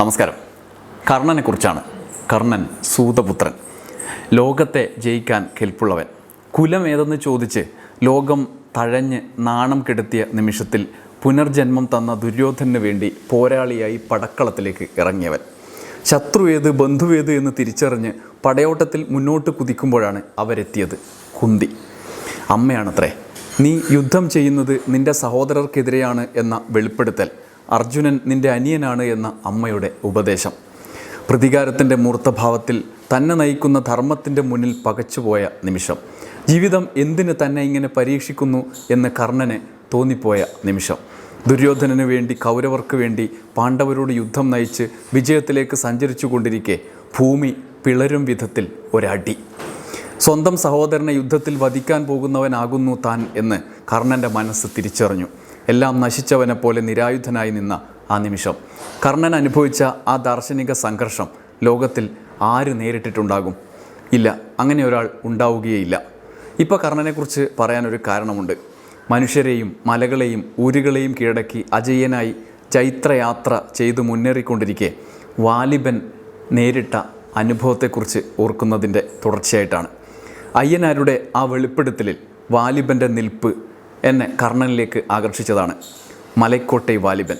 നമസ്കാരം. കർണനെക്കുറിച്ചാണ് കർണൻ സൂതപുത്രൻ. ലോകത്തെ ജയിക്കാൻ കെൽപ്പുള്ളവൻ. കുലം ഏതെന്ന് ചോദിച്ച് ലോകം തഴഞ്ഞ് നാണം കെടുത്തിയ നിമിഷത്തിൽ പുനർജന്മം തന്ന ദുര്യോധനു വേണ്ടി പോരാളിയായി പടക്കളത്തിലേക്ക് ഇറങ്ങിയവൻ. ശത്രു ഏത് ബന്ധുവേത് എന്ന് തിരിച്ചറിഞ്ഞ് പടയോട്ടത്തിൽ മുന്നോട്ട് കുതിക്കുമ്പോഴാണ് അവരെത്തിയത് കുന്തി. അമ്മയാണത്രേ നീ യുദ്ധം ചെയ്യുന്നത് നിന്റെ സഹോദരർക്കെതിരെയാണ് എന്ന വെളിപ്പെടുത്തൽ. അർജുനൻ നിന്റെ അനിയനാണ് എന്ന അമ്മയുടെ ഉപദേശം. പ്രതികാരത്തിന്റെ മൂർത്തഭാവത്തിൽ തന്നെ നയിക്കുന്ന ധർമ്മത്തിന്റെ മുന്നിൽ പകച്ചുപോയ നിമിഷം. ജീവിതം എന്തിന് തന്നെ ഇങ്ങനെ പരീക്ഷിക്കുന്നു എന്ന് കർണന് തോന്നിപ്പോയ നിമിഷം. ദുര്യോധനന് വേണ്ടി കൗരവർക്ക് വേണ്ടി പാണ്ഡവരോട് യുദ്ധം നയിച്ച് വിജയത്തിലേക്ക് സഞ്ചരിച്ചു കൊണ്ടിരിക്കെ ഭൂമി പിളരും വിധത്തിൽ ഒരടി. സ്വന്തം സഹോദരനെ യുദ്ധത്തിൽ വധിക്കാൻ പോകുന്നവനാകുന്നു താൻ എന്ന് കർണന്റെ മനസ്സ് തിരിച്ചറിഞ്ഞു. എല്ലാം നശിച്ചവനെ പോലെ നിരായുധനായി നിന്ന ആ നിമിഷം. കർണൻ അനുഭവിച്ച ആ ദാർശനിക സംഘർഷം ലോകത്തിൽ ആര് നേരിട്ടിട്ടുണ്ടാകും? ഇല്ല അങ്ങനെ ഒരാൾ ഉണ്ടാവുകയില്ല ഇപ്പോൾ കർണനെക്കുറിച്ച് പറയാനൊരു കാരണമുണ്ട്. മനുഷ്യരെയും മലകളെയും ഊരുകളെയും കീഴടക്കി അജയ്യനായി ചൈത്രയാത്ര ചെയ്ത് മുന്നേറിക്കൊണ്ടിരിക്കെ വാലിബൻ നേരിട്ട അനുഭവത്തെക്കുറിച്ച് ഓർക്കുന്നതിന്റെ തുടർച്ചയായിട്ടാണ്. അയ്യനാരുടെ ആ വെളിപ്പെടുത്തലിൽ വാലിബന്റെ നിൽപ്പ് എന്നെ കർണനിലേക്ക് ആകർഷിച്ചതാണ്. മലൈക്കോട്ടെ വാലിബൻ.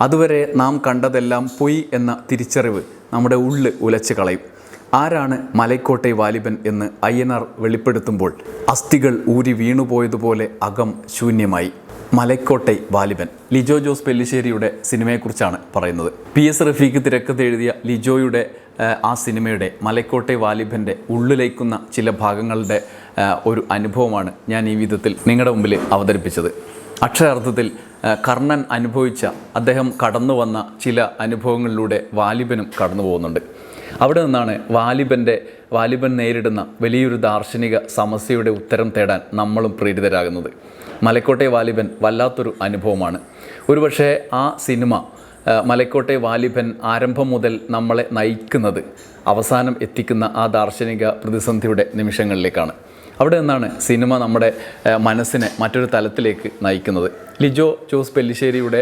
അതുവരെ നാം കണ്ടതെല്ലാം പൊയ് എന്ന തിരിച്ചറിവ് നമ്മുടെ ഉള്ളിൽ ഉലച്ച് കളയും. ആരാണ് മലൈക്കോട്ടെ വാലിബൻ എന്ന് അയ്യനാർ വെളിപ്പെടുത്തുമ്പോൾ അസ്ഥികൾ ഊരി വീണുപോയതുപോലെ അകം ശൂന്യമായി. മലൈക്കോട്ടെ വാലിബൻ. ലിജോ ജോസ് പെല്ലിശ്ശേരിയുടെ സിനിമയെക്കുറിച്ചാണ് പറയുന്നത്. പി എസ് റഫീഖ് തിരക്കഥ എഴുതിയ ലിജോയുടെ ആ, സിനിമയുടെ മലൈക്കോട്ടെ വാലിബന്റെ ഉള്ളിലേക്കുന്ന ചില ഭാഗങ്ങളുടെ ഒരു അനുഭവമാണ് ഞാൻ ഈ വിധത്തിൽ നിങ്ങളുടെ മുമ്പിൽ അവതരിപ്പിച്ചത്. അക്ഷരാർത്ഥത്തിൽ കർണൻ അനുഭവിച്ച അദ്ദേഹം കടന്നു വന്ന ചില അനുഭവങ്ങളിലൂടെ വാലിബനും കടന്നു പോകുന്നുണ്ട്. അവിടെ നിന്നാണ് വാലിബന്റെ വാലിബൻ നേരിടുന്ന വലിയൊരു ദാർശനിക സമസ്യയുടെ ഉത്തരം തേടാൻ നമ്മളും പ്രേരിതരാകുന്നത്. മലക്കോട്ടെ വാലിബൻ വല്ലാത്തൊരു അനുഭവമാണ്. ഒരുപക്ഷെ ആ സിനിമ മലക്കോട്ടെ വാലിബൻ ആരംഭം മുതൽ നമ്മളെ നയിക്കുന്നത് അവസാനം എത്തിക്കുന്ന ആ ദാർശനിക പ്രതിസന്ധിയുടെ നിമിഷങ്ങളിലേക്കാണ്. അവിടെ നിന്നാണ് സിനിമ നമ്മുടെ മനസ്സിനെ മറ്റൊരു തലത്തിലേക്ക് നയിക്കുന്നത്. ലിജോ ജോസ് പെല്ലിശ്ശേരിയുടെ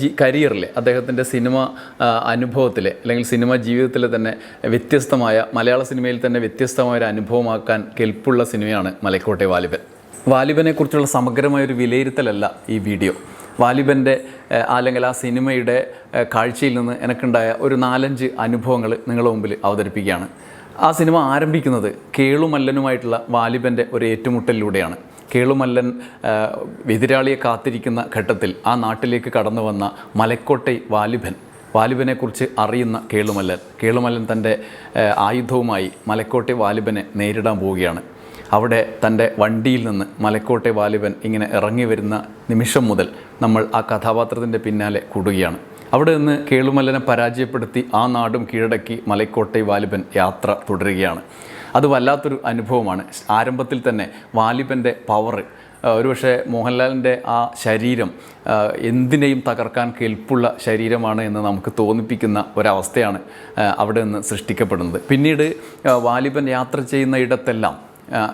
ജി കരിയറിലെ അദ്ദേഹത്തിന്റെ സിനിമ അനുഭവത്തിലെ അല്ലെങ്കിൽ സിനിമ ജീവിതത്തിലെ തന്നെ വ്യത്യസ്തമായ മലയാള സിനിമയിൽ തന്നെ വ്യത്യസ്തമായ ഒരു അനുഭവമാക്കാൻ കെൽപ്പുള്ള സിനിമയാണ് മലക്കോട്ടെ വാലിബൻ. വാലിബനെക്കുറിച്ചുള്ള സമഗ്രമായ ഒരു വിലയിരുത്തലല്ല ഈ വീഡിയോ. വാലിബന്റെ അല്ലെങ്കിൽ ആ സിനിമയുടെ കാഴ്ചയിൽ നിന്ന് എനിക്കുണ്ടായ ഒരു നാലഞ്ച് അനുഭവങ്ങൾ നിങ്ങളുടെ മുമ്പിൽ അവതരിപ്പിക്കുകയാണ്. ആ സിനിമ ആരംഭിക്കുന്നത് കേളുമല്ലനുമായിട്ടുള്ള വാലിബന്റെ ഒരു ഏറ്റുമുട്ടലിലൂടെയാണ്. കേളുമല്ലൻ എതിരാളിയെ കാത്തിരിക്കുന്ന ഘട്ടത്തിൽ ആ നാട്ടിലേക്ക് കടന്നു വന്ന മലക്കോട്ടെ വാലിബൻ വാലിബനെക്കുറിച്ച് അറിയുന്ന കേളുമല്ലൻ. കേളുമല്ലൻ തന്റെ ആയുധവുമായി മലക്കോട്ടെ വാലിബനെ നേരിടാൻ പോവുകയാണ്. അവിടെ തന്റെ വണ്ടിയിൽ നിന്ന് മലക്കോട്ടെ വാലിബൻ ഇങ്ങനെ ഇറങ്ങി വരുന്ന നിമിഷം മുതൽ നമ്മൾ ആ കഥാപാത്രത്തിന്റെ പിന്നാലെ കൂടുകയാണ്. അവിടെ നിന്ന് കേളുമല്ലനെ പരാജയപ്പെടുത്തി ആ നാടും കീഴടക്കി മലക്കോട്ടൈ വാലിബൻ യാത്ര തുടരുകയാണ്. അത് വല്ലാത്തൊരു അനുഭവമാണ്. ആരംഭത്തിൽ തന്നെ വാലിബന്റെ പവർ ഒരുപക്ഷെ മോഹൻലാലിന്റെ ആ ശരീരം എന്തിനേയും തകർക്കാൻ കെൽപ്പുള്ള ശരീരമാണ് എന്ന് നമുക്ക് തോന്നിപ്പിക്കുന്ന ഒരവസ്ഥയാണ് അവിടെ നിന്ന് സൃഷ്ടിക്കപ്പെടുന്നത്. പിന്നീട് വാലിബൻ യാത്ര ചെയ്യുന്ന ഇടത്തെല്ലാം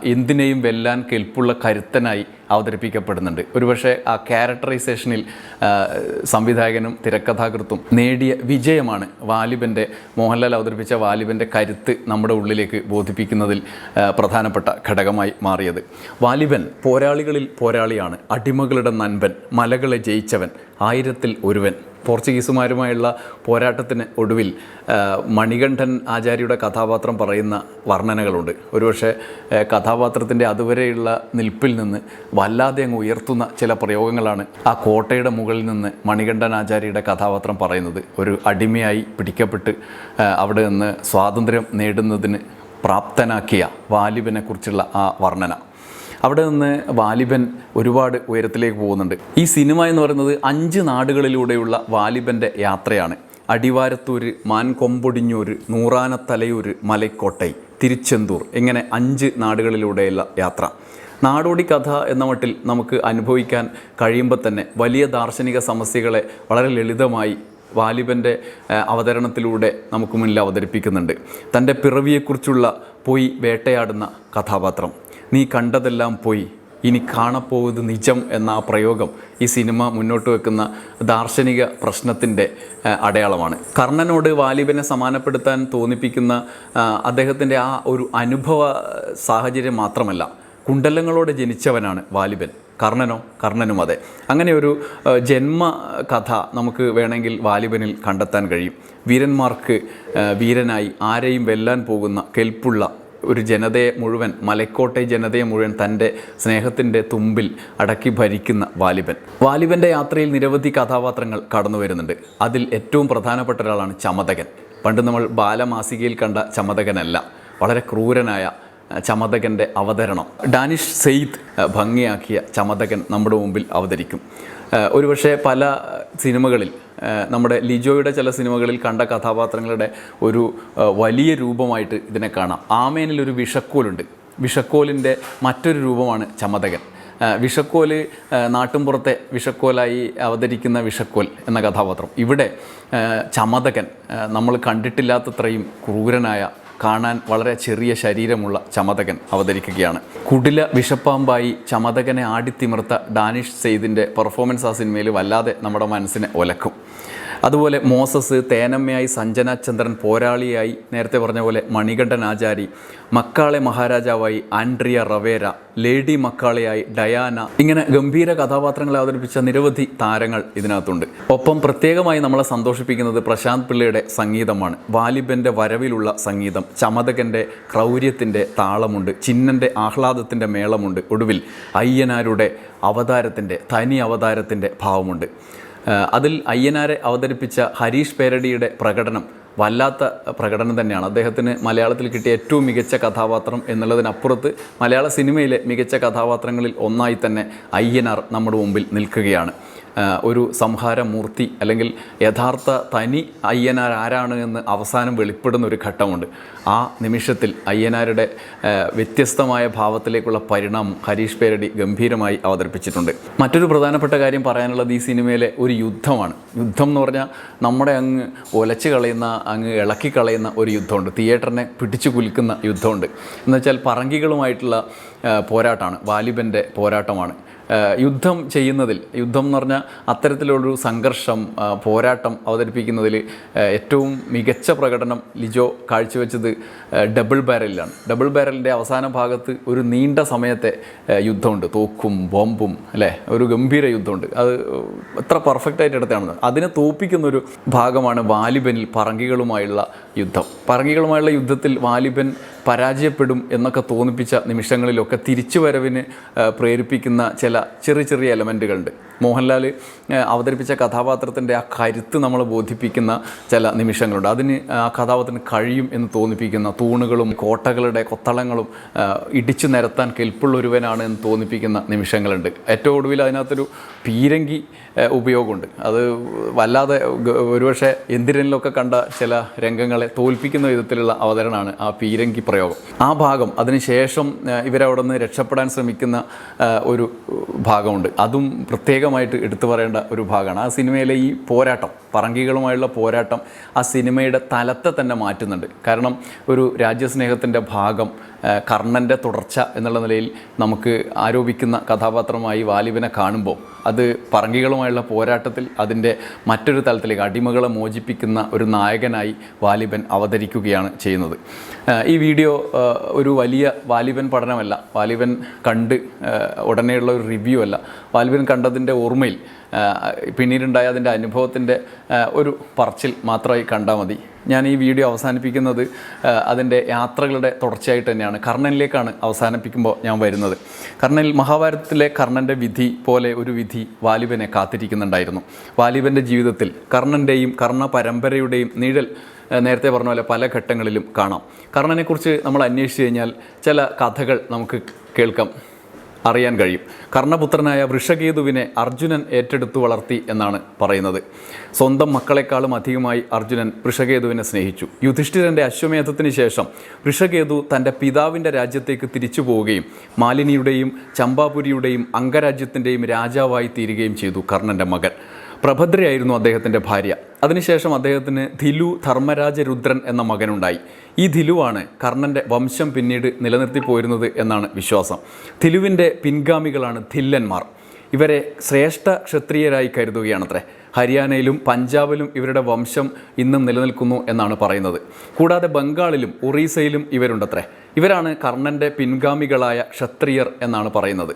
എന്തിനേയും വെല്ലാൻ കെൽപ്പുള്ള കരുത്തനായി അവതരിപ്പിക്കപ്പെടുന്നുണ്ട്. ഒരുപക്ഷെ ആ ക്യാരക്ടറൈസേഷനിൽ സംവിധായകനും തിരക്കഥാകൃത്തും നേടിയ വിജയമാണ് വാലിബന്റെ മോഹൻലാൽ അവതരിപ്പിച്ച വാലിബന്റെ കരുത്ത് നമ്മുടെ ഉള്ളിലേക്ക് ബോധിപ്പിക്കുന്നതിൽ പ്രധാനപ്പെട്ട ഘടകമായി മാറിയത്. വാലിബൻ പോരാളികളിൽ പോരാളിയാണ് അടിമകളുടെ നൻപൻ മലകളെ ജയിച്ചവൻ ആയിരത്തിൽ ഒരുവൻ. പോർച്ചുഗീസുമാരുമായുള്ള പോരാട്ടത്തിന് ഒടുവിൽ മണികണ്ഠൻ ആചാര്യയുടെ കഥാപാത്രം പറയുന്ന വർണനകളുണ്ട്. ഒരുപക്ഷെ കഥാപാത്രത്തിന്റെ അതുവരെയുള്ള നിൽപ്പിൽ നിന്ന് വല്ലാതെ അങ്ങ് ഉയർത്തുന്ന ചില പ്രയോഗങ്ങളാണ് ആ കോട്ടയുടെ മുകളിൽ നിന്ന് മണികണ്ഠൻ ആചാര്യയുടെ കഥാപാത്രം പറയുന്നത്. ഒരു അടിമയായി പിടിക്കപ്പെട്ട് അവിടെ നിന്ന് സ്വാതന്ത്ര്യം നേടുന്നതിന് പ്രാപ്തനാക്കിയ വാലിബിനെക്കുറിച്ചുള്ള ആ വർണന. അവിടെ നിന്ന് വാലിബൻ ഒരുപാട് ഉയരത്തിലേക്ക് പോകുന്നുണ്ട്. ഈ സിനിമ എന്ന് പറയുന്നത് അഞ്ച് നാടുകളിലൂടെയുള്ള വാലിബന്റെ യാത്രയാണ്. അടിവാരത്തൂര് മാൻകൊമ്പൊടിഞ്ഞൂര് നൂറാനത്തലയൂര് മലക്കോട്ടൈ തിരുച്ചെന്തൂർ ഇങ്ങനെ അഞ്ച് നാടുകളിലൂടെയുള്ള യാത്ര. നാടോടി കഥ എന്ന മട്ടിൽ നമുക്ക് അനുഭവിക്കാൻ കഴിയുമ്പോൾ തന്നെ വലിയ ദാർശനിക സമസ്യകളെ വളരെ ലളിതമായി വാലിബന്റെ അവതരണത്തിലൂടെ നമുക്ക് മുന്നിൽ അവതരിപ്പിക്കുന്നുണ്ട്. തന്റെ പിറവിയെക്കുറിച്ചുള്ള പോയി വേട്ടയാടുന്ന കഥാപാത്രം. നീ കണ്ടതെല്ലാം പോയി. ഇനി കാണപ്പോകുന്നത് നിജം എന്ന ആ പ്രയോഗം ഈ സിനിമ മുന്നോട്ട് വെക്കുന്ന ദാർശനിക പ്രശ്നത്തിന്റെ അടയാളമാണ്. കർണനോട് വാലിബനെ സമാനപ്പെടുത്താൻ തോന്നിപ്പിക്കുന്ന അദ്ദേഹത്തിന്റെ ആ ഒരു അനുഭവ സാഹചര്യം മാത്രമല്ല കുണ്ടലങ്ങളോടെ ജനിച്ചവനാണ് വാലിബൻ. കർണനോ കർണനും അതെ. അങ്ങനെ ഒരു ജന്മ കഥ നമുക്ക് വേണമെങ്കിൽ വാലിബനിൽ കണ്ടെത്താൻ കഴിയും. വീരന്മാർക്ക് വീരനായി ആരെയും വെല്ലാൻ പോകുന്ന കെൽപ്പുള്ള ഒരു ജനതയെ മുഴുവൻ മലക്കോട്ടെ ജനതയെ മുഴുവൻ തന്റെ സ്നേഹത്തിന്റെ തുമ്പിൽ അടക്കി ഭരിക്കുന്ന വാലിബൻ. വാലിബന്റെ യാത്രയിൽ നിരവധി കഥാപാത്രങ്ങൾ കടന്നു വരുന്നുണ്ട്. അതിൽ ഏറ്റവും പ്രധാനപ്പെട്ട ഒരാളാണ് ചമതകൻ. പണ്ട് നമ്മൾ ബാലമാസികയിൽ കണ്ട ചമതകനല്ല വളരെ ക്രൂരനായ ചമതകന്റെ അവതരണം. ഡാനിഷ് സെയ്ദ് ഭംഗിയാക്കിയ ചമതകൻ നമ്മുടെ മുമ്പിൽ അവതരിക്കും. ഒരുപക്ഷെ പല സിനിമകളിൽ നമ്മുടെ ലിജോയുടെ ചില സിനിമകളിൽ കണ്ട കഥാപാത്രങ്ങളുടെ ഒരു വലിയ രൂപമായിട്ട് ഇതിനെ കാണാം. ആമേനിൽ ആമേനിലൊരു വിഷക്കോലുണ്ട്. വിഷക്കോലിന്റെ മറ്റൊരു രൂപമാണ് ചമതകൻ. വിഷക്കോൽ നാട്ടുംപുറത്തെ വിഷക്കോലായി അവതരിക്കുന്ന വിഷക്കോൽ എന്ന കഥാപാത്രം. ഇവിടെ ചമതകൻ നമ്മൾ കണ്ടിട്ടില്ലാത്തത്രയും ക്രൂരനായ കാണാൻ വളരെ ചെറിയ ശരീരമുള്ള ചമതകൻ അവതരിക്കുകയാണ്. കുടില വിഷപ്പാമ്പായി ചമതകനെ ആടിത്തിമിർത്ത ഡാനിഷ് സെയ്ദിന്റെ പെർഫോമൻസ് ആ സിനിമയിൽ വല്ലാതെ നമ്മുടെ മനസ്സിനെ ഒലക്കും. അതുപോലെ മോസസ് തേനമ്മയായി സഞ്ജന ചന്ദ്രൻ പോരാളിയായി നേരത്തെ പറഞ്ഞ പോലെ മണികണ്ഠൻ ആചാരി മക്കാളെ മഹാരാജാവായി ആൻഡ്രിയ റവേര ലേഡി മക്കാളെയായി ഡയാന. ഇങ്ങനെ ഗംഭീര കഥാപാത്രങ്ങളെ അവതരിപ്പിച്ച നിരവധി താരങ്ങൾ ഇതിനകത്തുണ്ട്. ഒപ്പം പ്രത്യേകമായി നമ്മളെ സന്തോഷിപ്പിക്കുന്നത് പ്രശാന്ത് പിള്ളയുടെ സംഗീതമാണ്. വാലിബന്റെ വരവിലുള്ള സംഗീതം ചമതകന്റെ ക്രൗര്യത്തിന്റെ താളമുണ്ട് ചിന്നന്റെ ആഹ്ലാദത്തിന്റെ മേളമുണ്ട് ഒടുവിൽ അയ്യനാരുടെ അവതാരത്തിന്റെ തനി അവതാരത്തിന്റെ ഭാവമുണ്ട്. അതിൽ അയ്യനാരെ അവതരിപ്പിച്ച ഹരീഷ് പേരടിയുടെ പ്രകടനം വല്ലാത്ത പ്രകടനം തന്നെയാണ്. അദ്ദേഹത്തിന് മലയാളത്തിൽ കിട്ടിയ ഏറ്റവും മികച്ച കഥാപാത്രം എന്നുള്ളതിനപ്പുറത്ത് മലയാള സിനിമയിലെ മികച്ച കഥാപാത്രങ്ങളിൽ ഒന്നായി തന്നെ അയ്യനാർ നമ്മുടെ മുമ്പിൽ നിൽക്കുകയാണ്. ഒരു സംഹാരമൂർത്തി അല്ലെങ്കിൽ യഥാർത്ഥ തനി അയ്യനാർ ആരാണ് എന്ന് അവസാനം വെളിപ്പെടുന്ന ഒരു ഘട്ടമുണ്ട്. ആ നിമിഷത്തിൽ അയ്യനാരുടെ വ്യത്യസ്തമായ ഭാവത്തിലേക്കുള്ള പരിണാമം ഹരീഷ് പേരടി ഗംഭീരമായി അവതരിപ്പിച്ചിട്ടുണ്ട്. മറ്റൊരു പ്രധാനപ്പെട്ട കാര്യം പറയാനുള്ളത് ഈ സിനിമയിലെ ഒരു യുദ്ധമാണ്. യുദ്ധം എന്ന് പറഞ്ഞാൽ നമ്മുടെ അങ്ങ് ഒലച്ച് കളയുന്ന അങ്ങ് ഇളക്കി കളയുന്ന ഒരു യുദ്ധമുണ്ട്. തിയേറ്ററിനെ പിടിച്ചു കുലിക്കുന്ന യുദ്ധമുണ്ട്. എന്നുവെച്ചാൽ പറങ്കികളുമായിട്ടുള്ള പോരാട്ടമാണ്. വാലിബന്റെ പോരാട്ടമാണ്. യുദ്ധം ചെയ്യുന്നതിൽ യുദ്ധം എന്ന് പറഞ്ഞാൽ അത്തരത്തിലുള്ളൊരു സംഘർഷം പോരാട്ടം അവതരിപ്പിക്കുന്നതിൽ ഏറ്റവും മികച്ച പ്രകടനം ലിജോ കാഴ്ചവെച്ചത് ഡബിൾ ബാരലിലാണ്. ഡബിൾ ബാരലിന്റെ അവസാന ഭാഗത്ത് ഒരു നീണ്ട സമയത്തെ യുദ്ധമുണ്ട്. തോക്കും ബോംബും അല്ലേ? ഒരു ഗംഭീര യുദ്ധമുണ്ട്. അത് എത്ര പെർഫെക്റ്റായിട്ട് എടുത്താണ് അതിനെ തോപ്പിക്കുന്നൊരു ഭാഗമാണ് വാലിബനിൽ പറങ്കികളുമായുള്ള യുദ്ധം. പറങ്കികളുമായുള്ള യുദ്ധത്തിൽ വാലിബൻ പരാജയപ്പെടും എന്നൊക്കെ തോന്നിപ്പിച്ച നിമിഷങ്ങളിലൊക്കെ തിരിച്ചു വരവിന് പ്രേരിപ്പിക്കുന്ന ചില ചെറിയ ചെറിയ എലമെന്റുകളുണ്ട് മോഹൻലാൽ അവതരിപ്പിച്ച കഥാപാത്രത്തിന്റെ ആ കരുത്ത് നമ്മളെ ബോധിപ്പിക്കുന്ന ചില നിമിഷങ്ങളുണ്ട്. അതിന് ആ കഥാപാത്രത്തിന് കഴിയും എന്ന് തോന്നിപ്പിക്കുന്ന തൂണുകളും കോട്ടകളുടെ കൊത്തളങ്ങളും ഇടിച്ചു നിരത്താൻ കെൽപ്പുള്ള ഒരുവനാണ് എന്ന് തോന്നിപ്പിക്കുന്ന നിമിഷങ്ങളുണ്ട്. ഏറ്റവും ഒടുവിൽ അതിനകത്തൊരു പീരങ്കി ഉപയോഗമുണ്ട്. അത് വല്ലാതെ ഒരുപക്ഷെ എന്തിരനിലൊക്കെ കണ്ട ചില രംഗങ്ങളെ തോൽപ്പിക്കുന്ന വിധത്തിലുള്ള അവതരണമാണ് ആ പീരങ്കി പ്രയോഗം. ആ ഭാഗം അതിനുശേഷം ഇവരവിടെ നിന്ന് രക്ഷപ്പെടാൻ ശ്രമിക്കുന്ന ഒരു ഭാഗമുണ്ട്. അതും പ്രത്യേകമായിട്ട് എടുത്തു പറയേണ്ട ഒരു ഭാഗമാണ്. ആ സിനിമയിലെ ഈ പോരാട്ടം. പറങ്കികളുമായുള്ള പോരാട്ടം ആ സിനിമയുടെ തലത്തെ തന്നെ മാറ്റുന്നുണ്ട്. കാരണം ഒരു രാജ്യസ്നേഹത്തിന്റെ ഭാഗം കർണന്റെ തുടർച്ച എന്നുള്ള നിലയിൽ നമുക്ക് ആരോപിക്കുന്ന കഥാപാത്രമായി വാലിബിനെ കാണുമ്പോൾ അത് പറങ്കികളുമായുള്ള പോരാട്ടത്തിൽ അതിന്റെ മറ്റൊരു തലത്തിലേക്ക് അടിമകളെ മോചിപ്പിക്കുന്ന ഒരു നായകനായി വാലിബൻ അവതരിക്കുകയാണ് ചെയ്യുന്നത്. ഈ വീഡിയോ ഒരു വലിയ വാലിബൻ പഠനമല്ല. വാലിബൻ കണ്ട് ഉടനെയുള്ള ഒരു റിവ്യൂ അല്ല. വാലിബൻ കണ്ടതിന്റെ ഓർമ്മയിൽ പിന്നീടുണ്ടായ അതിന്റെ അനുഭവത്തിന്റെ ഒരു പറച്ചിൽ മാത്രമായി കണ്ടാൽ മതി. ഞാൻ ഈ വീഡിയോ അവസാനിപ്പിക്കുന്നത് അതിന്റെ യാത്രകളുടെ തുടർച്ചയായിട്ട് തന്നെയാണ്. കർണനിലേക്കാണ് അവസാനിപ്പിക്കുമ്പോൾ ഞാൻ വരുന്നത്. കർണനിൽ മഹാഭാരതത്തിലെ കർണന്റെ വിധി പോലെ ഒരു വിധി വാലിബനെ കാത്തിരിക്കുന്നുണ്ടായിരുന്നു. വാലിബന്റെ ജീവിതത്തിൽ കർണന്റെയും കർണ പരമ്പരയുടെയും നിഴൽ നേരത്തെ പറഞ്ഞ പോലെ പല ഘട്ടങ്ങളിലും കാണാം. കർണനെക്കുറിച്ച് നമ്മൾ അന്വേഷിച്ച് കഴിഞ്ഞാൽ ചില കഥകൾ നമുക്ക് കേൾക്കാം. അറിയാൻ കഴിയും. കർണപുത്രനായ വൃഷകേതുവിനെ അർജുനൻ ഏറ്റെടുത്തു വളർത്തി എന്നാണ് പറയുന്നത്. സ്വന്തം മക്കളെക്കാളും അധികമായി അർജുനൻ വൃഷകേതുവിനെ സ്നേഹിച്ചു. യുധിഷ്ഠിരന്റെ അശ്വമേധത്തിന് ശേഷം വൃഷകേതു തന്റെ പിതാവിന്റെ രാജ്യത്തേക്ക് തിരിച്ചു പോവുകയും മാലിനിയുടെയും ചമ്പാപുരിയുടെയും അംഗരാജ്യത്തിന്റെയും രാജാവായി തീരുകയും ചെയ്തു കർണന്റെ മകൻ. പ്രഭദ്രയായിരുന്നു അദ്ദേഹത്തിന്റെ ഭാര്യ. അതിനുശേഷം അദ്ദേഹത്തിന് ധിലു ധർമ്മരാജരുദ്രൻ എന്ന മകനുണ്ടായി. ഈ ധിലുവാണ് കർണന്റെ വംശം പിന്നീട് നിലനിർത്തിപ്പോയിരുന്നത് എന്നാണ് വിശ്വാസം. ധിലുവിന്റെ പിൻഗാമികളാണ് ധില്ലന്മാർ. ഇവരെ ശ്രേഷ്ഠ ക്ഷത്രിയരായി കരുതുകയാണത്രേ. ഹരിയാനയിലും പഞ്ചാബിലും ഇവരുടെ വംശം ഇന്നും നിലനിൽക്കുന്നു എന്നാണ് പറയുന്നത്. കൂടാതെ ബംഗാളിലും ഒറീസയിലും ഇവരുണ്ടത്രേ. ഇവരാണ് കർണന്റെ പിൻഗാമികളായ ക്ഷത്രിയർ എന്നാണ് പറയുന്നത്.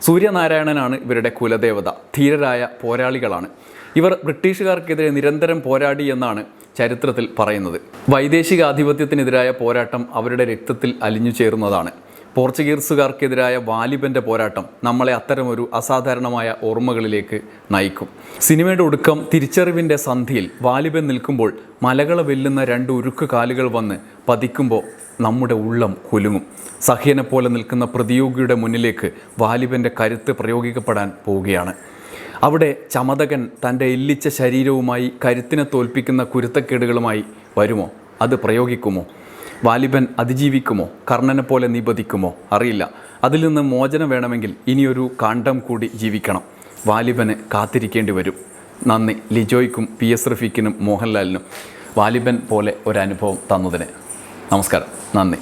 സൂര്യനാരായണനാണ് ഇവരുടെ കുലദേവത ധീരരായ പോരാളികളാണ്. ഇവർ ബ്രിട്ടീഷുകാർക്കെതിരെ നിരന്തരം പോരാടി എന്നാണ് ചരിത്രത്തിൽ പറയുന്നത്. വൈദേശിക ആധിപത്യത്തിനെതിരായ പോരാട്ടം അവരുടെ രക്തത്തിൽ അലിഞ്ഞു ചേർന്നതാണ് പോർച്ചുഗീസുകാർക്കെതിരായ വാലിബന്റെ പോരാട്ടം നമ്മളെ അത്തരമൊരു അസാധാരണമായ ഓർമ്മകളിലേക്ക് നയിക്കും. സിനിമയുടെ ഒടുക്കം തിരിച്ചറിവിന്റെ സന്ധിയിൽ വാലിബൻ നിൽക്കുമ്പോൾ മലകളെ വെല്ലുന്ന രണ്ട് ഉരുക്ക് കാലുകൾ വന്ന് പതിക്കുമ്പോൾ നമ്മുടെ ഉള്ളം കുലുങ്ങും. സഹ്യനെ പോലെ നിൽക്കുന്ന പ്രതിയോഗിയുടെ മുന്നിലേക്ക് വാലിബന്റെ കരുത്ത് പ്രയോഗിക്കപ്പെടാൻ പോവുകയാണ്. അവിടെ ചമതകൻ തന്റെ എല്ലിച്ച ശരീരവുമായി കരുത്തിനെ തോൽപ്പിക്കുന്ന കുരുത്തക്കേടുകളുമായി വരുമോ? അത് പ്രയോഗിക്കുമോ? വാലിബൻ അതിജീവിക്കുമോ? കർണനെ പോലെ നിപതിക്കുമോ അറിയില്ല. അതിൽ നിന്ന് മോചനം വേണമെങ്കിൽ ഇനിയൊരു കാണ്ഡം കൂടി ജീവിക്കണം. വാലിബന് കാത്തിരിക്കേണ്ടി വരും. നന്ദി. ലിജോയ്ക്കും പി എസ് റഫീഖിനും മോഹൻലാലിനും. വാലിബൻ പോലെ ഒരനുഭവം തന്നതിന്. നമസ്കാരം. നന്ദി.